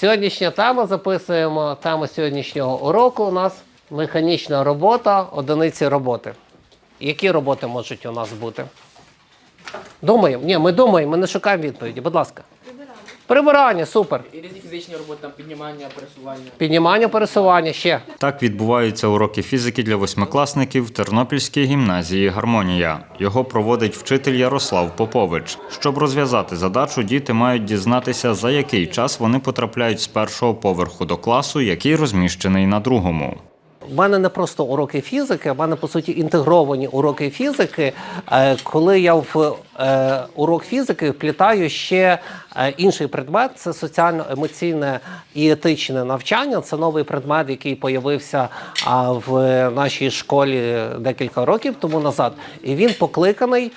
Сьогоднішня тема записуємо. Тема сьогоднішнього уроку у нас механічна робота, одиниці роботи. Які роботи можуть у нас бути? Думаємо. Ні, ми думаємо, ми не шукаємо відповіді. Будь ласка. Прибирання, супер. І різні фізичні роботи, там піднімання, пересування. Піднімання, пересування ще. Так відбуваються уроки фізики для восьмикласників в Тернопільській гімназії Гармонія. Його проводить вчитель Ярослав Попович. Щоб розв'язати задачу, діти мають дізнатися, за який час вони потрапляють з першого поверху до класу, який розміщений на другому. У мене не просто уроки фізики, у мене по суті інтегровані уроки фізики. е, Коли я в е, урок фізики вплітаю ще е, інший предмет це соціально-емоційне і етичне навчання. Це новий предмет, який появився в нашій школі декілька років тому назад. І він покликаний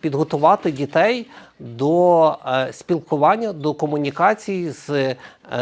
підготувати дітей до спілкування, до комунікації з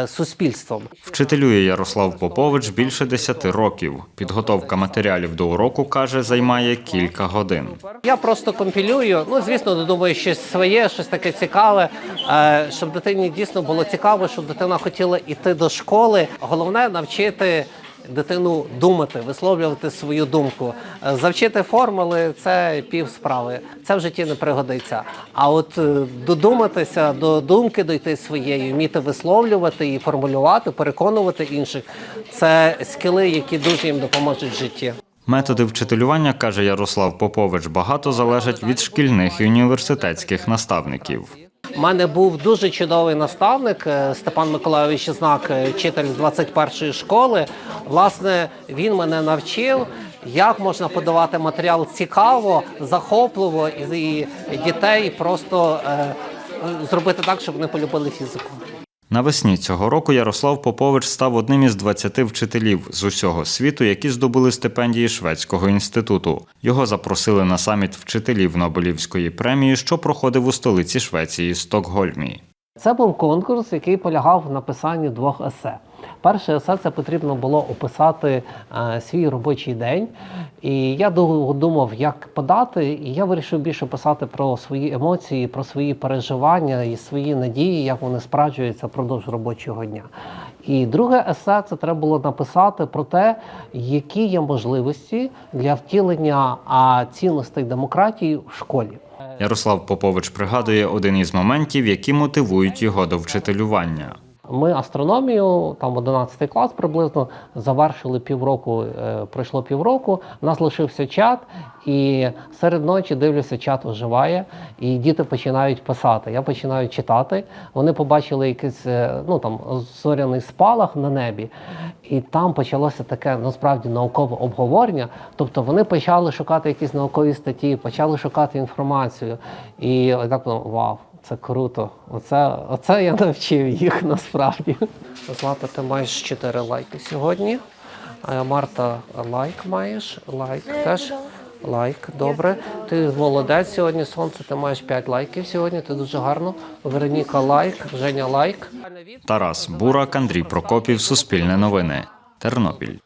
суспільством. Вчителює Ярослав Попович більше 10 років. Підготовка матеріалів до уроку, каже, займає кілька годин. Я просто компілюю. Ну, звісно, додумаю щось своє, щось таке цікаве, е, щоб дитині дійсно було цікаво, щоб дитина хотіла йти до школи. Головне навчити дитину думати, висловлювати свою думку. Е, Завчити формули це пів справи. Це в житті не пригодиться. А от е, додуматися до думки дойти своєї, вміти висловлювати і формулювати, переконувати інших це скіли, які дуже їм допоможуть в житті. Методи вчителювання, каже Ярослав Попович, багато залежать від шкільних і університетських наставників. У мене був дуже чудовий наставник е, Степан Миколайович Знак, е, вчитель з 21-ї школи. Власне, він мене навчив, як можна подавати матеріал цікаво, захопливо і дітей просто е, зробити так, щоб вони полюбили фізику. Навесні цього року Ярослав Попович став одним із 20 вчителів з усього світу, які здобули стипендії Шведського інституту. Його запросили на саміт вчителів Нобелівської премії, що проходив у столиці Швеції Стокгольмі. Це був конкурс, який полягав в написанні двох есе. Перше есе це потрібно було описати е, свій робочий день. І я довго думав, як подати, і я вирішив більше писати про свої емоції, про свої переживання і свої надії, як вони справджуються впродовж робочого дня. І друге есе це треба було написати про те, які є можливості для втілення цінностей демократії в школі. Ярослав Попович пригадує один із моментів, які мотивують його до вчителювання. Ми астрономію, там 11 клас приблизно, завершили півроку, е, пройшло півроку. У нас лишився чат, і серед ночі дивлюся, чат оживає, і діти починають писати. Я починаю читати. Вони побачили якийсь е, ну там зоряний спалах на небі, і там почалося таке насправді наукове обговорення. Тобто вони почали шукати якісь наукові статті, почали шукати інформацію. І так вау. Це круто. Оце, оце я навчив їх насправді. Злата, ти маєш 4 лайки сьогодні. Марта лайк маєш. Лайк теж. Лайк, добре. Ти молодець сьогодні. Сонце, ти маєш 5 лайків сьогодні. Ти дуже гарно. Вероніка лайк, Женя лайк. Тарас Бурак, Андрій Прокопів, Суспільне новини, Тернопіль.